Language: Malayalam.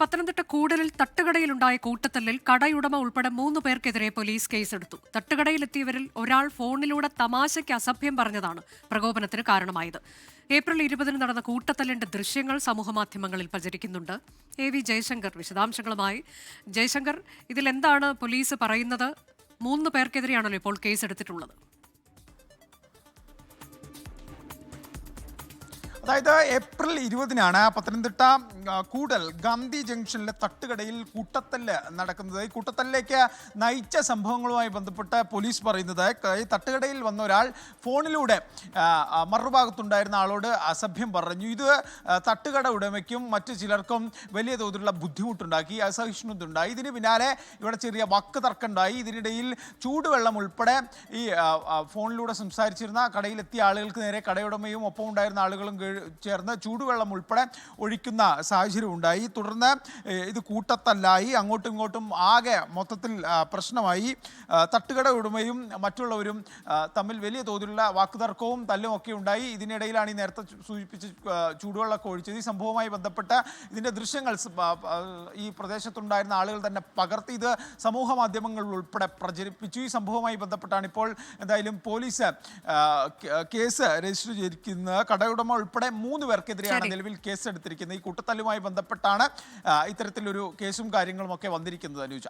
പത്തനംതിട്ട കൂടലിൽ തട്ടുകടയിലുണ്ടായ കൂട്ടത്തല്ലിൽ കടയുടമ ഉൾപ്പെടെ മൂന്ന് പേർക്കെതിരെ പോലീസ് കേസെടുത്തു. തട്ടുകടയിലെത്തിയവരിൽ ഒരാൾ ഫോണിലൂടെ തമാശയ്ക്ക് അസഭ്യം പറഞ്ഞതാണ് പ്രകോപനത്തിന് കാരണമായത്. ഏപ്രിൽ ഇരുപതിന് നടന്ന കൂട്ടത്തല്ലിന്റെ ദൃശ്യങ്ങൾ സമൂഹമാധ്യമങ്ങളിൽ പ്രചരിക്കുന്നുണ്ട്. എ വി ജയശങ്കർ വിശദാംശങ്ങളുമായി. ജയശങ്കർ ഇതിലെന്താണ് പോലീസ് പറയുന്നത്? മൂന്ന് പേർക്കെതിരെയാണല്ലോ ഇപ്പോൾ കേസെടുത്തിട്ടുള്ളത്. അതായത് ഏപ്രിൽ ഇരുപതിനാണ് പത്തനംതിട്ട കൂടൽ ഗാന്ധി ജംഗ്ഷനിലെ തട്ടുകടയിൽ കൂട്ടത്തല്ല് നടക്കുന്നത്. ഈ കൂട്ടത്തല്ലിലേക്ക് നയിച്ച സംഭവങ്ങളുമായി ബന്ധപ്പെട്ട് പോലീസ് പറയുന്നത് ഈ തട്ടുകടയിൽ വന്ന ഒരാൾ ഫോണിലൂടെ മറുഭാഗത്തുണ്ടായിരുന്ന ആളോട് അസഭ്യം പറഞ്ഞു. ഇത് തട്ടുകട ഉടമയ്ക്കും മറ്റു ചിലർക്കും വലിയ തോതിലുള്ള ബുദ്ധിമുട്ടുണ്ടാക്കി അസഹിഷ്ണുത ഉണ്ടായി ഇതിന് പിന്നാലെ ഇവിടെ ചെറിയ വാക്ക് തർക്കമുണ്ടായി. ഇതിനിടയിൽ ചൂടുവെള്ളം ഉൾപ്പെടെ ഈ ഫോണിലൂടെ സംസാരിച്ചിരുന്ന കടയിലെത്തിയ ആളുകൾക്ക് നേരെ കടയുടമയും ഒപ്പം ഉണ്ടായിരുന്ന ആളുകളും ചേർന്ന് ചൂടുവെള്ളം ഉൾപ്പെടെ ഒഴിക്കുന്ന സാഹചര്യം ഉണ്ടായി. തുടർന്ന് ഇത് കൂട്ടത്തല്ലായി അങ്ങോട്ടും ഇങ്ങോട്ടും ആകെ മൊത്തത്തിൽ പ്രശ്നമായി. തട്ടുകട ഉടമയും മറ്റുള്ളവരും തമ്മിൽ വലിയ തോതിലുള്ള വാക്കുതർക്കവും തല്ലും ഒക്കെ ഉണ്ടായി. ഇതിനിടയിലാണ് ഈ നേരത്തെ സൂചിപ്പിച്ച് ചൂടുവെള്ളമൊക്കെ ഒഴിച്ചത്. ഈ സംഭവവുമായി ബന്ധപ്പെട്ട ഇതിന്റെ ദൃശ്യങ്ങൾ ഈ പ്രദേശത്തുണ്ടായിരുന്ന ആളുകൾ തന്നെ പകർത്തി ഇത് സമൂഹ മാധ്യമങ്ങളിൽ ഉൾപ്പെടെ പ്രചരിപ്പിച്ചു. ഈ സംഭവവുമായി ബന്ധപ്പെട്ടാണ് ഇപ്പോൾ എന്തായാലും പോലീസ് കേസ് രജിസ്റ്റർ ചെയ്തിരിക്കുന്നത് കടയുടമ ഉൾപ്പെടെ മൂന്ന് പേർക്കെതിരെയാണ്. നിലവിൽ കേസ് എടുത്തിരിക്കുന്നത് ഈ കൂട്ടത്തല്ലുമായി ബന്ധപ്പെട്ടാണ് ഇത്തരത്തിലൊരു കേസും കാര്യങ്ങളും ഒക്കെ വന്നിരിക്കുന്നത് അനുജ